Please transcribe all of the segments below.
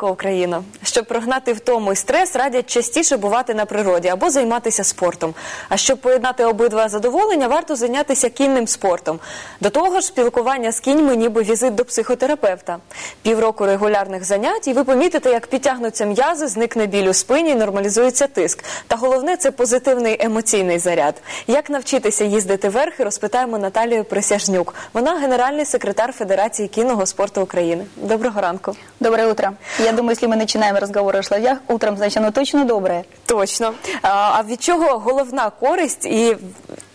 Україна, щоб прогнати втому і стрес, радять частіше бувати на природі або займатися спортом. А щоб поєднати обидва задоволення, варто зайнятися кінним спортом. До того ж, спілкування з кіньми, ніби візит до психотерапевта. Півроку регулярних занять, і ви помітите, як підтягнуться м'язи, зникне біль у спині, нормалізується тиск. Та головне це позитивний емоційний заряд. Як навчитися їздити верхи, розпитаємо Наталію Присяжнюк. Вона генеральний секретар Федерації кінного спорту України. Доброго ранку. Доброе утро. Я думаю, если мы начинаем разговор о шлавях, утром, значит, оно точно добре. Точно. А від чого головна користь і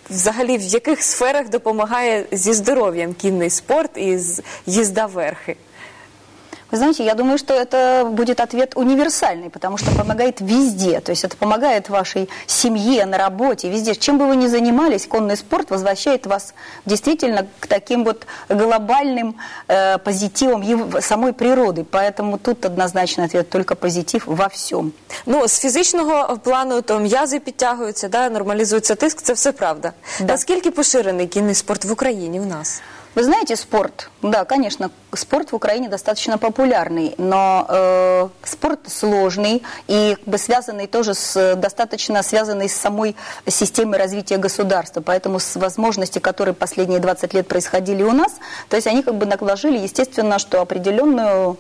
взагалі в яких сферах допомагає зі здоров'ям кінний спорт і їзда верхи? Вы знаете, я думаю, что это будет ответ универсальный, потому что помогает везде. То есть это помогает вашей семье, на работе, везде. Чем бы вы ни занимались, конный спорт возвращает вас действительно к таким вот глобальным э, позитивам его, самой природы. Поэтому тут однозначно ответ только позитив во всем. Ну, с фізичного плану то м'язи підтягуються, да, нормалізується тиск, це все правда. Да. Наскільки поширений кінний спорт в Україні у нас? Вы знаете, спорт, да, конечно, спорт в Украине достаточно популярный, но э, спорт сложный и как бы связанный тоже с достаточно связанный с самой системой развития государства. Поэтому с возможности, которые последние 20 лет происходили у нас, то есть они как бы наложили, естественно, что определенную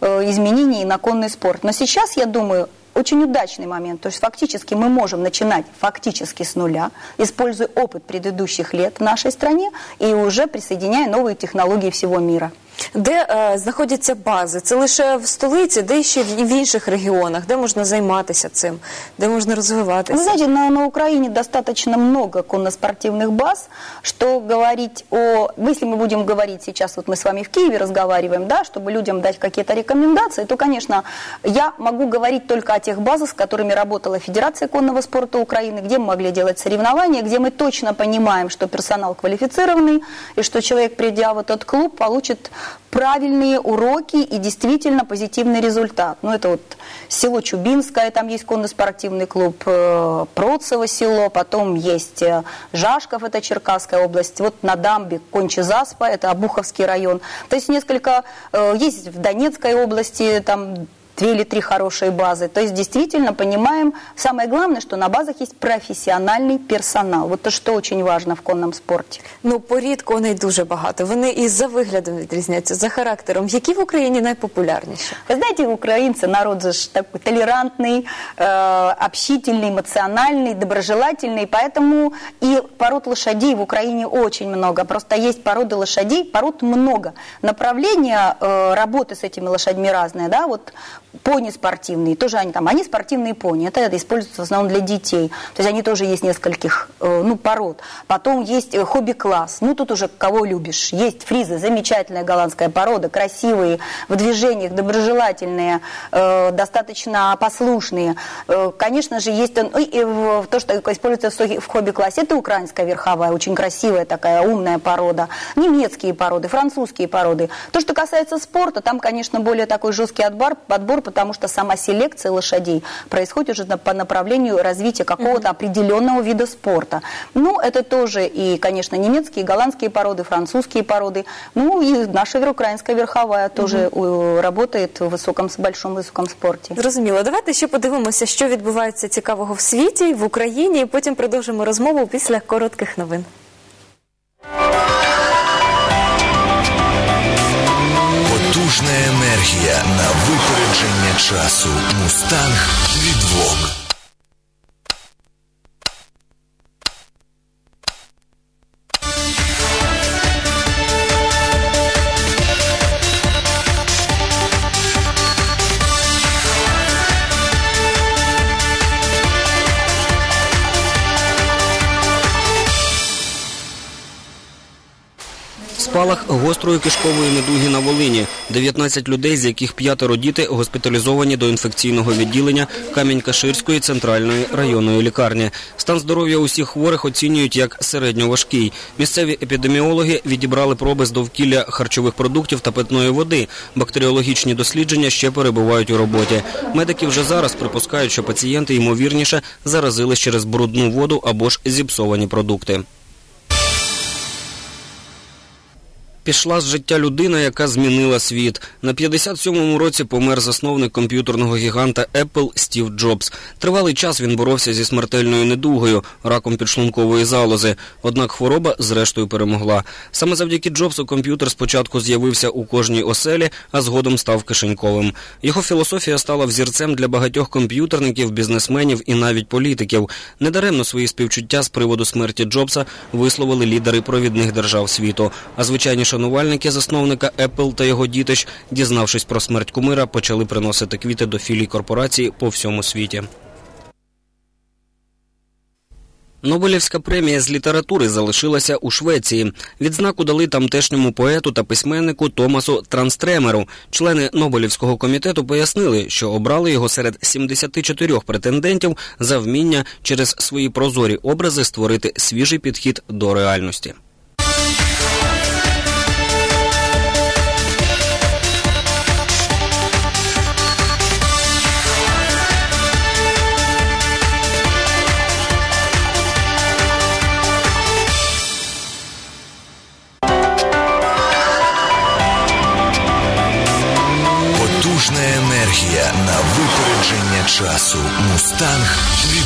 э, изменение и наконный спорт. Но сейчас, я думаю, очень удачный момент, то есть фактически мы можем начинать фактически с нуля, используя опыт предыдущих лет в нашей стране и уже присоединяя новые технологии всего мира. Де е, знаходяться бази? Це лише в столиці, де ще в, в інших регионах, де можно заниматься цим, де можно развиваться. Вы знаете, на, на Украине достаточно много конноспортивных баз, что говорить о... Ну, если мы будем говорить сейчас, вот мы с вами в Киеве разговариваем, да, чтобы людям дать какие-то рекомендации, то, конечно, я могу говорить только о тех базах, с которыми работала Федерация конного спорта Украины, где мы могли делать соревнования, где мы точно понимаем, что персонал квалифицированный, и что человек, придя в этот клуб, получит правильные уроки и действительно позитивный результат. Ну, это вот село Чубинское, там есть конно-спортивный клуб, э, Процево село, потом есть э, Жашков, это Черкасская область, вот на дамбе Кончезаспа, это Обуховский район. То есть несколько, э, есть в Донецкой области, там две или три хорошие базы. То есть действительно понимаем, самое главное, что на базах есть профессиональный персонал. Вот то, что очень важно в конном спорте. Ну, порід коней дуже багато. Вони і за виглядом відрізняються, за характером. Які в Україні найпопулярніші? Ви знаєте, українці народ же ж такий толерантний, э, общительный, эмоциональный, доброжелательный, поэтому и пород лошадей в Украине очень много. Просто есть породы лошадей, пород много. Направление э, работы с этими лошадьми разное, да, вот пони спортивные, тоже они там, они спортивные пони, это, это используется в основном для детей, то есть они тоже есть нескольких, э, ну, пород. Потом есть э, хобби-класс, ну, тут уже кого любишь. Есть фризы, замечательная голландская порода, красивые, в движениях доброжелательные, э, достаточно послушные. Конечно же, есть ну, и то, что используется в хобби-классе, это украинская верховая, очень красивая такая умная порода, немецкие породы, французские породы. То, что касается спорта, там, конечно, более такой жесткий отбор, отбор потому что сама селекция лошадей происходит уже по направлению развития какого-то определенного вида спорта. Ну, это тоже и, конечно, немецкие, голландские породы, французские породы, ну и наша вероукраїнська верховая тоже э, работает в высоком, большом високому спорті. Зрозуміло. Давайте ще подивимося, що відбувається цікавого в світі, в Україні, и потім продовжимо розмову після коротких новин. Музичная енергія на випередження часу. Мустанг відвок. гострої кишкової недуги на Волині. 19 людей, з яких п'ятеро діти госпіталізовані до інфекційного відділення Камінь Каширської центральної районної лікарні. Стан здоров'я усіх хворих оцінюють як середньоважкий. Місцеві епідеміологи відібрали проби з довкілля харчових продуктів та питної води. Бактеріологічні дослідження ще перебувають у роботі. Медики вже зараз припускають, що пацієнти ймовірніше заразились через брудну воду або ж зіпсовані продукти. Пішла з життя людина, яка змінила світ. На 57-му році помер засновник комп'ютерного гіганта Apple Стів Джобс. Тривалий час він боровся зі смертельною недугою, раком підшлункової залози. Однак хвороба зрештою перемогла. Саме завдяки Джобсу комп'ютер спочатку з'явився у кожній оселі, а згодом став кишеньковим. Його філософія стала взірцем для багатьох комп'ютерників, бізнесменів і навіть політиків. Недаремно свої співчуття з приводу смерті Джобса висловили лідери провідних держав світу. А звичайні шанувальники засновника Apple та його дітищ, дізнавшись про смерть кумира, почали приносити квіти до філій корпорації по всьому світі. Нобелівська премія з літератури залишилася у Швеції. Відзнаку дали тамтешньому поету та письменнику Томасу Транстремеру. Члени Нобелівського комітету пояснили, що обрали його серед 74 претендентів за вміння через свої прозорі образи створити свіжий підхід до реальності. Мустанг від.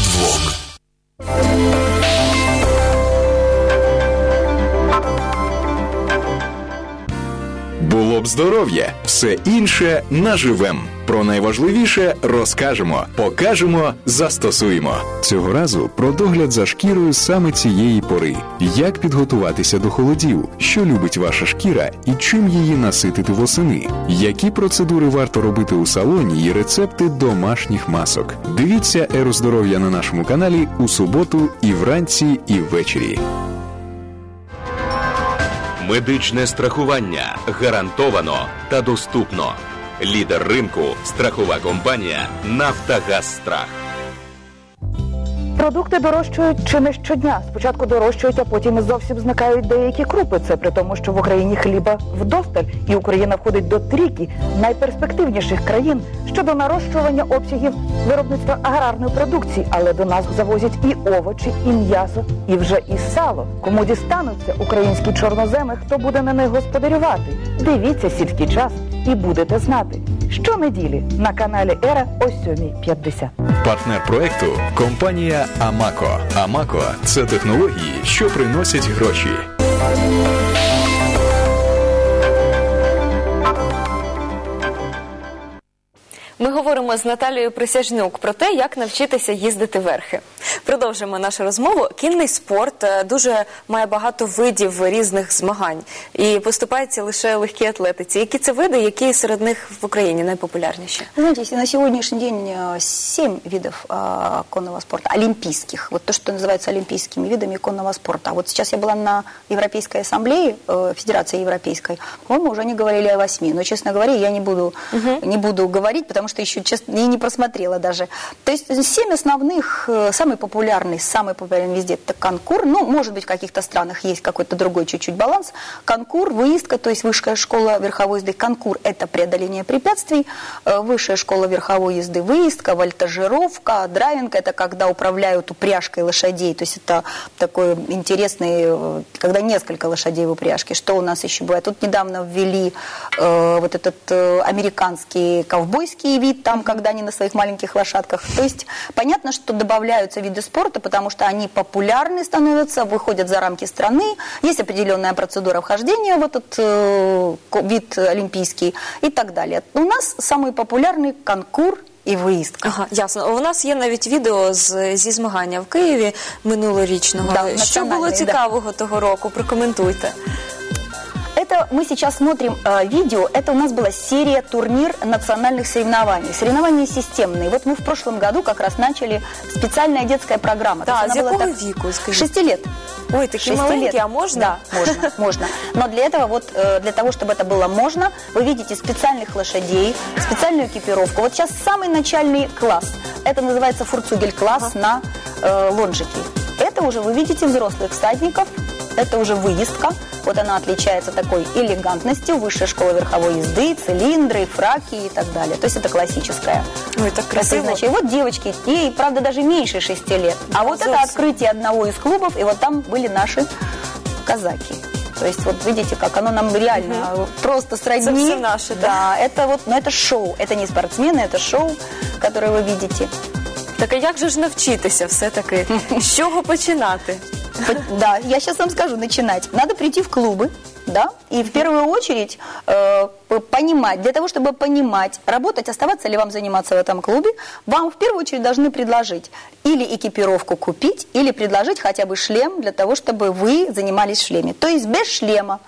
Було б здоров'я, все інше наживем. Про найважливіше розкажемо, покажемо, застосуємо. Цього разу про догляд за шкірою саме цієї пори. Як підготуватися до холодів, що любить ваша шкіра і чим її наситити восени. Які процедури варто робити у салоні і рецепти домашніх масок. Дивіться еру здоров'я на нашому каналі у суботу і вранці, і ввечері. Медичне страхування гарантовано та доступно. Лідер ринку страхова компанія Нафтогаз Страх. Продукти дорожчають чи не щодня. Спочатку дорожчають, а потім зовсім зникають деякі крупи. Це при тому, що в Україні хліба вдосталь, і Україна входить до трійки найперспективніших країн щодо нарощування обсягів виробництва аграрної продукції. Але до нас завозять і овочі, і м'ясо, і вже і сало. Кому дістануться українські чорноземи, хто буде на них господарювати? Дивіться сільський час і будете знати. Щонеділі на каналі Ера о 7.50. Партнер проекту компанія Амако. Амако це технології, що приносять гроші. Ми говоримо з Наталією Присяжнюк про те, як навчитися їздити верхи. Продовжимо нашу розмову. Кінний спорт е, дуже має багато видів різних змагань і поступається лише легкій атлетиці. Які це види, які серед них в Україні найпопулярніші? Знаете, если на сегодняшний день э, семь видов э, конного спорта, олимпийских, вот то, что называется олимпийскими видами конного спорта. Вот сейчас я была на Европейской ассамблее, э, Федерации Европейской, по-моему, уже они говорили о восьми, но, честно говоря, я не буду, не буду говорить, что еще, честно, и не просмотрела даже. То есть семь основных, э, самый популярный, самый популярный везде, это конкур, ну, может быть, в каких-то странах есть какой-то другой чуть-чуть баланс. Конкур, выездка, то есть высшая школа верховой езды. Конкур – это преодоление препятствий, Э, высшая школа верховой езды, выездка, вольтажировка, драйвинг – это когда управляют упряжкой лошадей, то есть это такой интересный, э, когда несколько лошадей в упряжке. Что у нас еще бывает? Тут недавно ввели э, вот этот э, американский ковбойский вид, там, когда они на своих маленьких лошадках. То есть понятно, что добавляются виды спорта, потому что они популярны становятся, выходят за рамки страны, есть определенная процедура вхождения в этот э, ко- вид олимпийский и так далее. У нас самый популярный конкур и выездка. Ага, ясно. У нас є навіть відео з, зі змагання в Києві минулорічного. Да, Що національний, було да. цікавого того року? Прокоментуйте. Это мы сейчас смотрим э, видео. Это у нас была серия турнир национальных соревнований. Соревнования системные. Вот мы в прошлом году как раз начали специальная детская программа. То Да, есть з она была якого так- віку, скажіть? Шести лет. Ой, такі Шести маленькі, лет. а можна? Да, можно, можно. Но для этого, вот, э, для того, чтобы это было можно, вы видите специальных лошадей, специальную экипировку. Вот сейчас самый начальный класс. Это называется фурцугель-класс на э, лонжике. Это уже вы видите взрослых всадников, это уже выездка. Вот она отличается такой элегантностью, высшая школа верховой езды, цилиндры, фраки и так далее. То есть это классическая. Ой, так красиво. Значит, вот девочки, ей, правда, даже меньше 6 лет. А вот это Зовсім. открытие одного из клубов, и вот там были наши казаки. То есть вот видите, как оно нам реально просто сродни. всё наше, да. да. это вот, но это шоу. Это не спортсмены, это шоу, которое вы видите. Так а як же ж навчитися все-таки? З чого починати? Да, я сейчас вам скажу, начинать. Надо прийти в клубы, да, и в первую очередь э, понимать, для того, чтобы понимать, работать, оставаться ли вам заниматься в этом клубе, вам в первую очередь должны предложить или экипировку купить, или предложить хотя бы шлем для того, чтобы вы занимались в шлеме. То есть без шлема,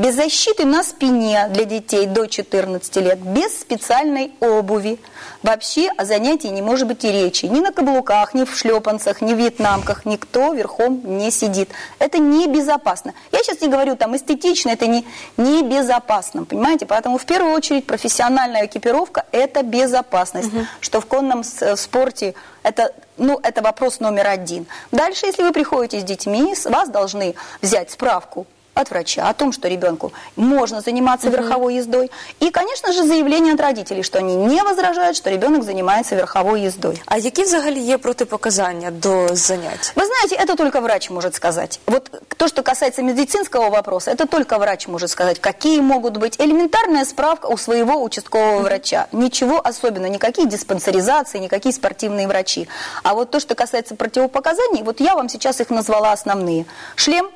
без защиты на спине для детей до 14 лет, без специальной обуви. Вообще о занятии не может быть и речи. Ни на каблуках, ни в шлепанцах, ни в вьетнамках. Никто верхом не сидит. Это небезопасно. Я сейчас не говорю там эстетично, это не небезопасно, понимаете? Поэтому в первую очередь профессиональная экипировка – это безопасность. Что в конном э, спорте это, ну, это вопрос номер один. Дальше, если вы приходите с детьми, с вас должны взять справку от врача о том, что ребенку можно заниматься верховой ездой. И, конечно же, заявление от родителей, что они не возражают, что ребенок занимается верховой ездой. А які взагалі є протипоказання до занять? Вы знаете, это только врач может сказать. Вот то, что касается медицинского вопроса, это только врач может сказать, какие могут быть. Элементарная справка у своего участкового врача. Ничего особенного, никакие диспансеризации, никакие спортивные врачи. А вот то, что касается противопоказаний, вот я вам сейчас их назвала основные. Шлем,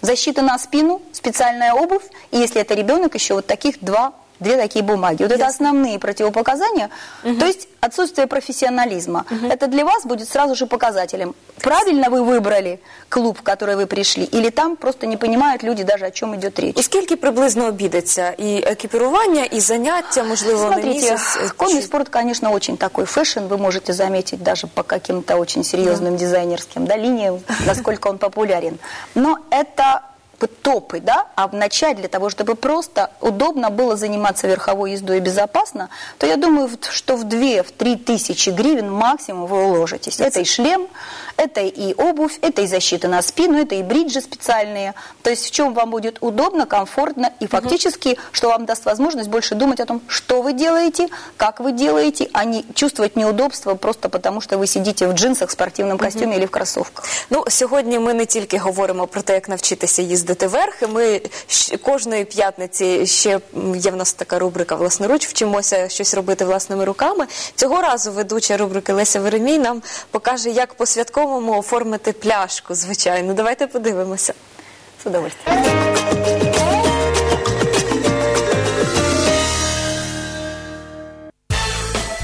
защита на спину, специальная обувь, и если это ребенок, еще вот таких два две такие бумаги. Вот это основные противопоказания. То есть отсутствие профессионализма. Это для вас будет сразу же показателем. Правильно вы выбрали клуб, в который вы пришли, или там просто не понимают люди даже, о чем идет речь. І скільки приблизно обійдеться? І екіпірування, і заняття, можливо, на Смотрите, місяць? конный Чи- спорт, конечно, очень такой фэшн, вы можете заметить даже по каким-то очень серьезным дизайнерским да, линиям, насколько он популярен. Но это вот топы, да, а вначале для того, чтобы просто удобно было заниматься верховой ездой безопасно, то я думаю, в- что в 2-3 тысячи гривен максимум вы уложитесь. Это и шлем, это и обувь, это и защита на спину, это и бриджи специальные. То есть в чем вам будет удобно, комфортно и фактически, что вам даст возможность больше думать о том, что вы делаете, как вы делаете, а не чувствовать неудобство просто потому, что вы сидите в джинсах, спортивном костюме или в кроссовках. Ну, сьогодні ми не тільки говоримо про те, як навчитися їздити верхи. Ми кожної п'ятниці ще є в нас така рубрика власноруч, вчимося щось робити власними руками. Цього разу ведуча рубрики Леся Веремій нам покаже, як по святковому оформити пляшку. Звичайно, давайте подивимося. Удовольствием.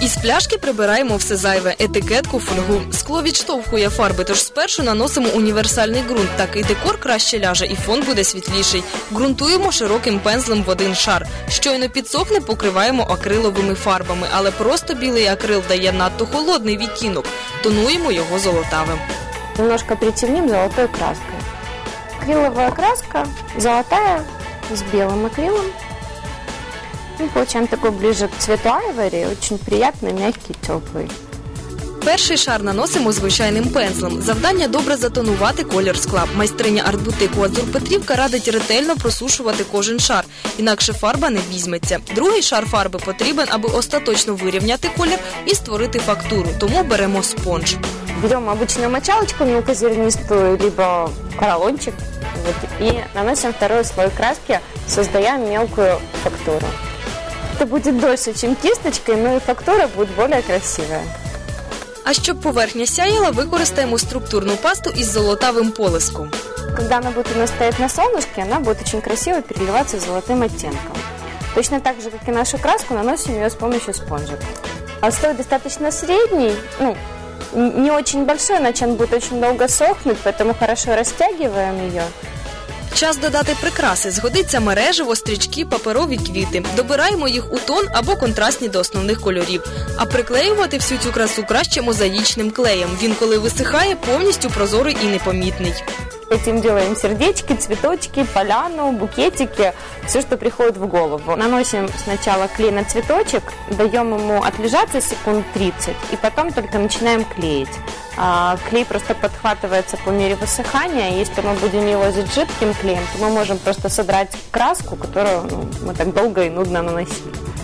Із пляшки прибираємо все зайве, етикетку, фольгу. Скло відштовхує фарби, тож спершу наносимо універсальний ґрунт. Такий декор краще ляже і фон буде світліший. Ґрунтуємо широким пензлем в один шар. Щойно підсохне, покриваємо акриловими фарбами, але просто білий акрил дає надто холодний відтінок. Тонуємо його золотавим. немножко притемним золотой краской. Акриловая краска золотая с белым акрилом. Мы получаем такой ближе к цвету айвори, очень приятный, мягкий, теплый. Перший шар наносимо звичайним пензлем. Завдання добре затонувати колір скла. Майстриня артбутику Азур Петрівка радить ретельно просушувати кожен шар, інакше фарба не візьметься. Другий шар фарби потрібен, аби остаточно вирівняти колір і створити фактуру. Тому беремо спонж. Берем обычную мочалочку мелкозернистую, либо поролончик, вот, и наносим второй слой краски, создая мелкую фактуру. Это будет дольше, чем кисточкой, но и фактура будет более красивая. А щоб поверхня сяяла, використаємо структурну пасту із золотавим полиском. Когда она будет у нас стоять на солнышке, она будет очень красиво переливаться золотым оттенком. Точно так же, как и нашу краску, наносим ее с помощью спонжа. А слой достаточно средний, ну, не очень большой, иначе он будет очень долго сохнуть, поэтому хорошо растягиваем ее. Час додати прикраси. Згодиться мережево, стрічки, паперові квіти. Добираємо їх у тон або контрастні до основних кольорів. А приклеювати всю цю красу краще мозаїчним клеєм. Він, коли висихає, повністю прозорий і непомітний. Этим делаем сердечки, цветочки, поляну, букетики, все, что приходит в голову. Наносим сначала клей на цветочек, даем ему отлежаться секунд 30, и потом только начинаем клеить. А, клей просто подхватывается по мере высыхания. Если мы будем его лозить жидким клеем, то мы можем просто содрать краску, которую ну, мы так долго и нудно наносили.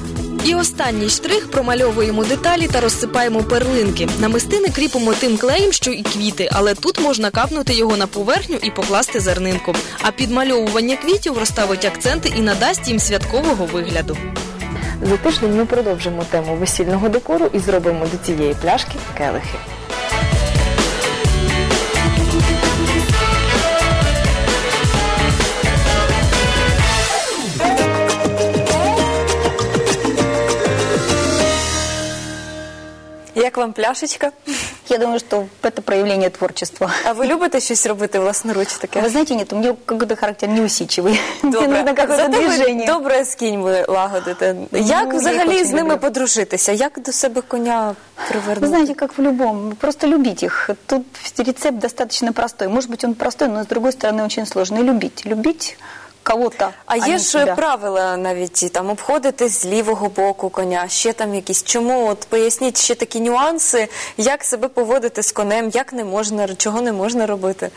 І останній штрих промальовуємо деталі та розсипаємо перлинки. Намистини кріпимо тим клеєм, що і квіти, але тут можна капнути його на поверхню і покласти зернинку. А підмальовування квітів розставить акценти і надасть їм святкового вигляду. За тиждень ми продовжимо тему весільного декору і зробимо до цієї пляшки келихи. Як вам пляшечка? Я думаю, что это проявление творчества. А ви любите щось робити власноруч таке? Вы знаете, нет, у меня какой-то характер неусидчивый. Мне нужно какое-то Зате ви движение. добре з кіньми лагодите. Як Ну, я взагалі їх з очень ними люблю. подружитися? Як до себе коня Вы привернути? знаете, как в любом, просто любить их. Тут рецепт достаточно простой. Может быть, он простой, но с другой стороны очень сложный. Любить. Любить Кого-то. А є ж себя. правила навіть там обходити з лівого боку коня, ще там якісь. Чому? От поясніть ще такі нюанси, як себе поводити з конем, як не можна, чого не можна робити.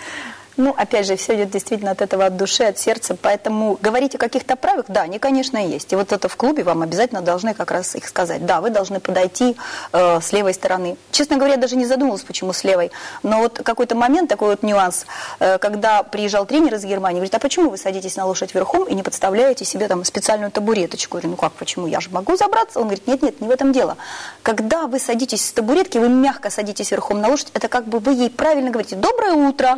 Ну, опять же, все идет действительно от этого, от души, от сердца. Поэтому говорить о каких-то правилах, да, они, конечно, есть. И вот это в клубе вам обязательно должны как раз их сказать. Да, вы должны подойти э, с левой стороны. Честно говоря, я даже не задумывалась, почему с левой. Но вот какой-то момент, такой вот нюанс, э, когда приезжал тренер из Германии, говорит, а почему вы садитесь на лошадь верхом и не подставляете себе там специальную табуреточку? Я говорю, ну как, почему? Я же могу забраться? Он говорит, нет, нет, не в этом дело. Когда вы садитесь с табуретки, вы мягко садитесь верхом на лошадь, это как бы вы ей правильно говорите, доброе утро.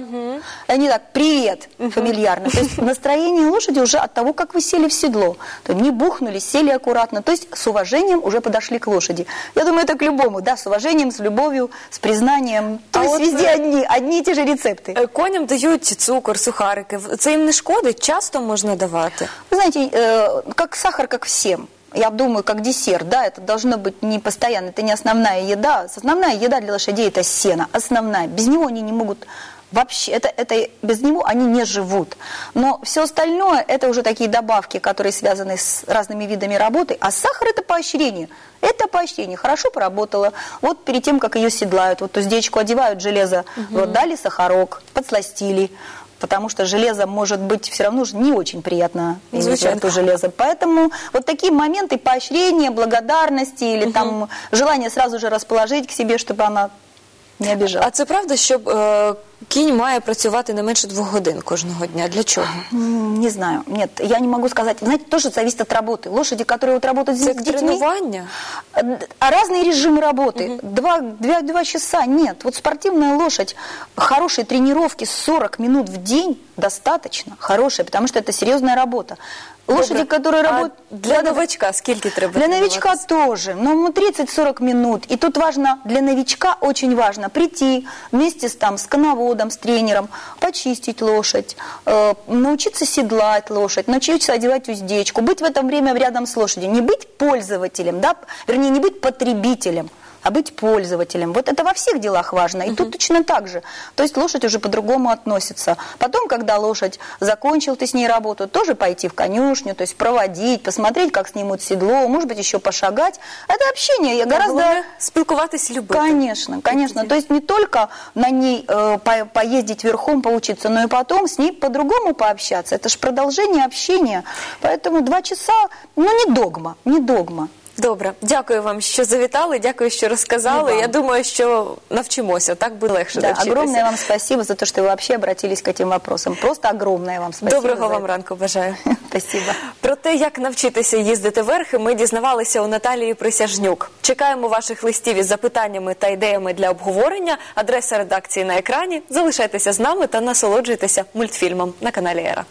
И Они так, привет, фамильярно. То есть настроение лошади уже от того, как вы сели в седло. То не бухнули, сели аккуратно. То есть с уважением уже подошли к лошади. Я думаю, это к любому, да, с уважением, с любовью, с признанием. То А есть вот везде одни, одни и те же рецепты. Е, Коням дають цукор, сухарики. Це їм не шкодить, часто можна давати. Вы знаете, э, как сахар, как всем. Я думаю, как десерт, да, это должно быть не постоянно, это не основная еда. Основная еда для лошадей это сено, основная. Без него они не могут вообще, это, это, без него они не живут. Но все остальное это уже такие добавки, которые связаны с разными видами работы. А сахар это поощрение. Это поощрение. Хорошо поработала. Вот перед тем, как ее седлают, вот уздечку одевают железо, вот дали сахарок, подсластили. Потому что железо может быть все равно же не очень приятно иметь Звучит. рту железо. Поэтому вот такие моменты поощрения, благодарности или там желание сразу же расположить к себе, чтобы она не обижалась. А це правда, що е, кінь має працювати не менше двох годин кожного дня? Для чого? Не знаю, нет, я не могу сказать. Знаете, тоже зависит от работы. Лошади, которые вот работают Це с детьми, тренування? А разные режимы работы. Два, два, два часа нет. Вот спортивная лошадь, хорошей тренировки 40 минут в день достаточно. Хорошая, потому что это серьезная работа. Которые А работают... для новачка скільки треба? Для новичка тоже, но ну, 30-40 минут. И тут важно, для новичка очень важно прийти вместе с, там, с коноводом, с тренером, почистить лошадь, э, научиться седлать лошадь, научиться одевать уздечку, быть в это время рядом с лошадью, не быть пользователем, да, вернее, не быть потребителем, а быть пользователем. Вот это во всех делах важно. И тут точно так же. То есть лошадь уже по-другому относится. Потом, когда лошадь закончил ты с ней работу, тоже пойти в конюшню, то есть проводить, посмотреть, как снимут седло, может быть, еще пошагать. Это общение я гораздо... Спілкуватись, любити. Конечно, конечно. То есть не только на ней э, по- поездить верхом, поучиться, но и потом с ней по-другому пообщаться. Это же продолжение общения. Поэтому два часа, ну не догма, не догма. Добре, дякую вам, що завітали, дякую, що розказали. І вам. Я думаю, що навчимося, так буде легше Да, навчитися. огромное вам спасибо за то, что вы вообще обратились к этим вопросам. Просто огромное вам спасибо. Доброго за вам это. ранку бажаю. Спасибо. Про те, як навчитися їздити верхи, ми дізнавалися у Наталії Присяжнюк. Чекаємо ваших листів із запитаннями та ідеями для обговорення. Адреса редакції на екрані. Залишайтеся з нами та насолоджуйтеся мультфільмом на каналі Ера.